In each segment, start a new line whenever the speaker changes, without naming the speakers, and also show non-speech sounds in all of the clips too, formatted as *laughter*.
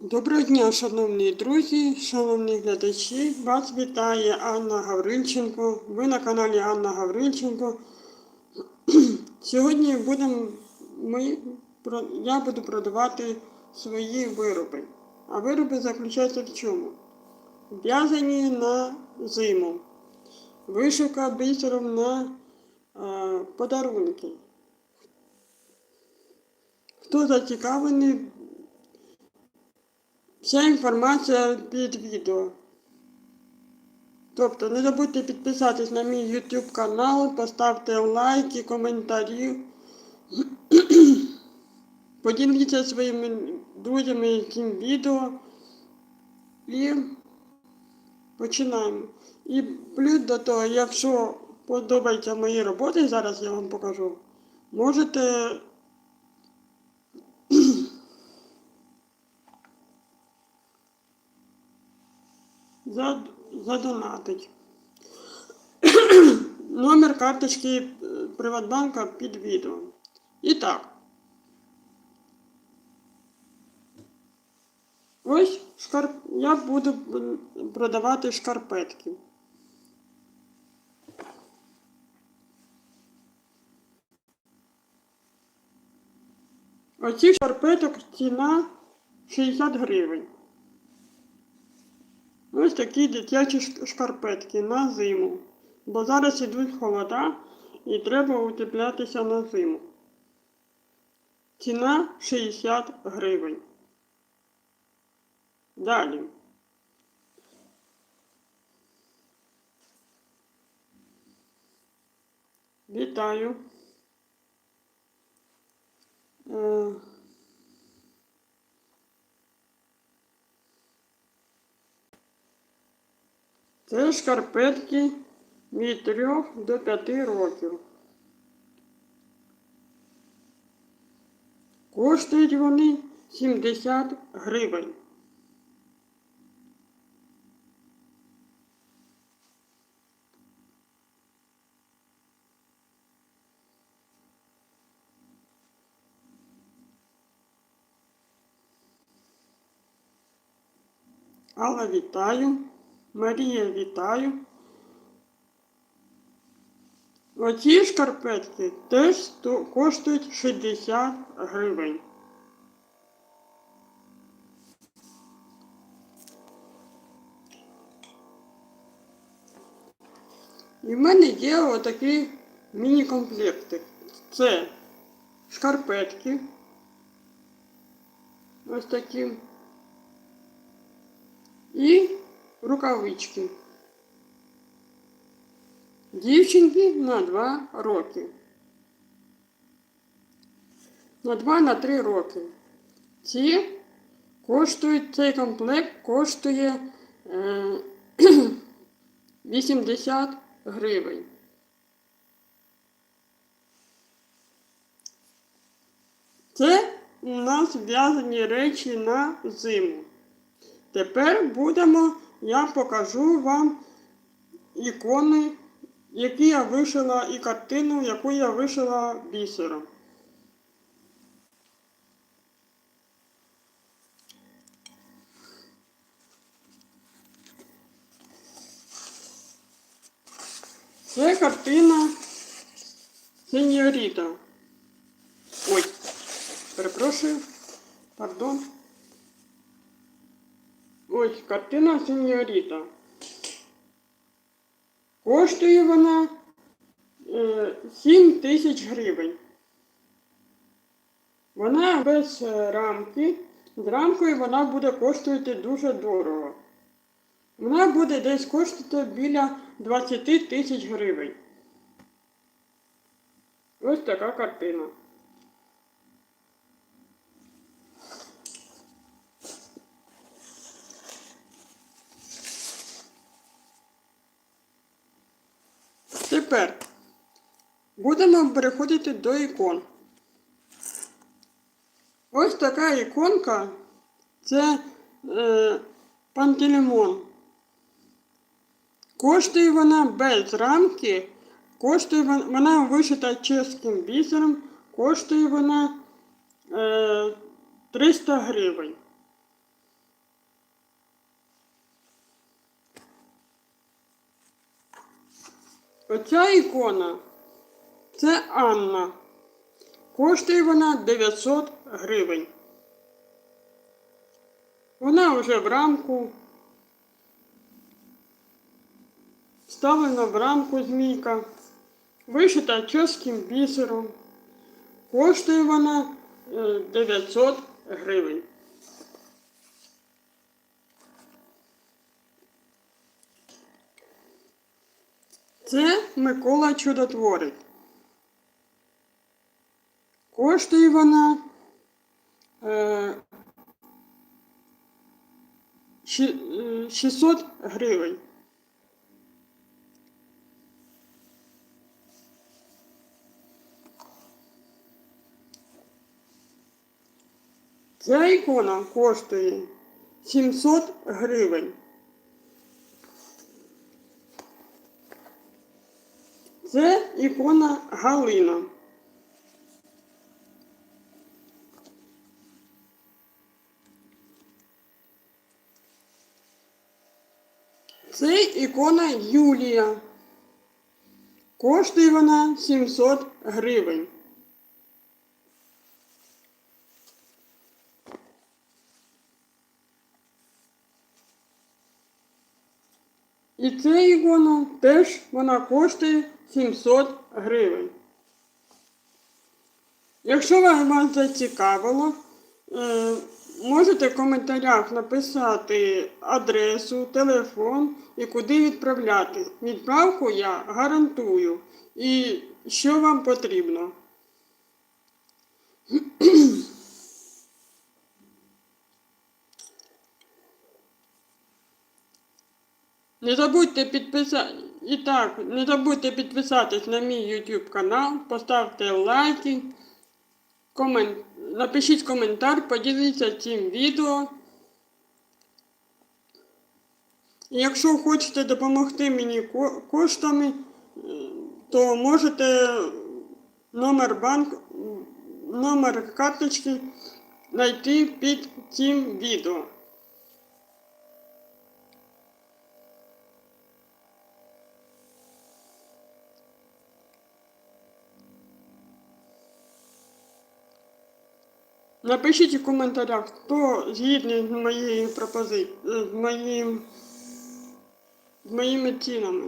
Доброго дня, шановні друзі, шановні глядачі. Вас вітає Анна Гаврильченко. Ви на каналі Анна Гаврильченко. *clears throat* Сьогодні будемо ми, я буду продавати свої вироби. А вироби заключаються в чому? В'язані на зиму. Вишивка бісером на е, подарунки. Хто зацікавлений, Вся інформація під відео. Тобто не забудьте підписатись на мій YouTube канал, поставте лайки, коментарі. *clears throat* Поділіться своїми друзями цим відео. І починаємо. І плюс до того, якщо подобаються мої роботи, зараз я вам покажу, можете задонатить. *clears throat* Номер карточки е, Приватбанка під відео. І так. Ось шкарп... я буду продавати шкарпетки. Оці шкарпеток ціна 60 гривень. Ось такі дитячі шкарпетки на зиму. Бо зараз ідуть холода і треба утеплятися на зиму. Ціна 60 гривень. Далі. Вітаю. Це шкарпетки від 3 до 5 років. Коштують вони 70 гривень. Алла, вітаю. Марія, вітаю. Оці шкарпетки теж коштують 60 гривень. І в мене є отакі міні-комплекти. Це шкарпетки. Ось такі. І рукавички. Дівчинки на 2 роки. На 2 на 3 роки. Ці коштують, цей комплект коштує е, *clears throat* 80 гривень. Це у нас в'язані речі на зиму. Тепер будемо, я покажу вам ікони, які я вишила, і картину, яку я вишила бісером. Це картина Сеньоріта. Ой, перепрошую, пардон. Ось картина Сеньоріта. Коштує вона е, 7 тисяч гривень. Вона без е, рамки. З рамкою вона буде коштувати дуже дорого. Вона буде десь коштувати біля 20 тисяч гривень. Ось така картина. Тепер будемо переходити до ікон. Ось така іконка це е, пантелеймон. Коштує вона без рамки, коштує вона, вона вишита чеським бісером, коштує вона е, 300 гривень. Оця ікона це Анна. Коштує вона 900 гривень. Вона вже в рамку. Вставлена в рамку змійка. Вишита чеським бісером. Коштує вона е, 900 гривень. Це Микола Чудотворець. Коштує вона е, е, 600 гривень. Ця ікона коштує 700 гривень. Це ікона Галина. Це ікона Юлія. Коштує вона 700 гривень. І ця ікона теж вона коштує 700 гривень. Якщо вас зацікавило, е, можете в коментарях написати адресу, телефон і куди відправляти. Відправку я гарантую. І що вам потрібно. *clears throat* Не забудьте підписати. І так, не забудьте підписатись на мій YouTube канал, поставте лайки, комен... напишіть коментар, поділіться цим відео. І якщо хочете допомогти мені ко- коштами, е, то можете номер банк, номер карточки знайти під цим відео. Напишіть у коментарях, хто згідний з моєю пропозицією, з моїм з моїми цінами.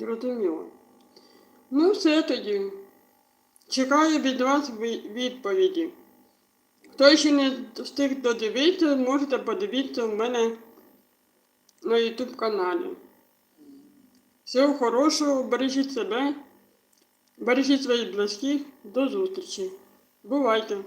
Зрозуміло. Ну, все тоді. Чекаю від вас відповіді. Хто ще не встиг додивитися, можете подивитися в мене на YouTube каналі. Всього хорошого, бережіть себе, бережіть своїх близьких, до зустрічі. Бувайте!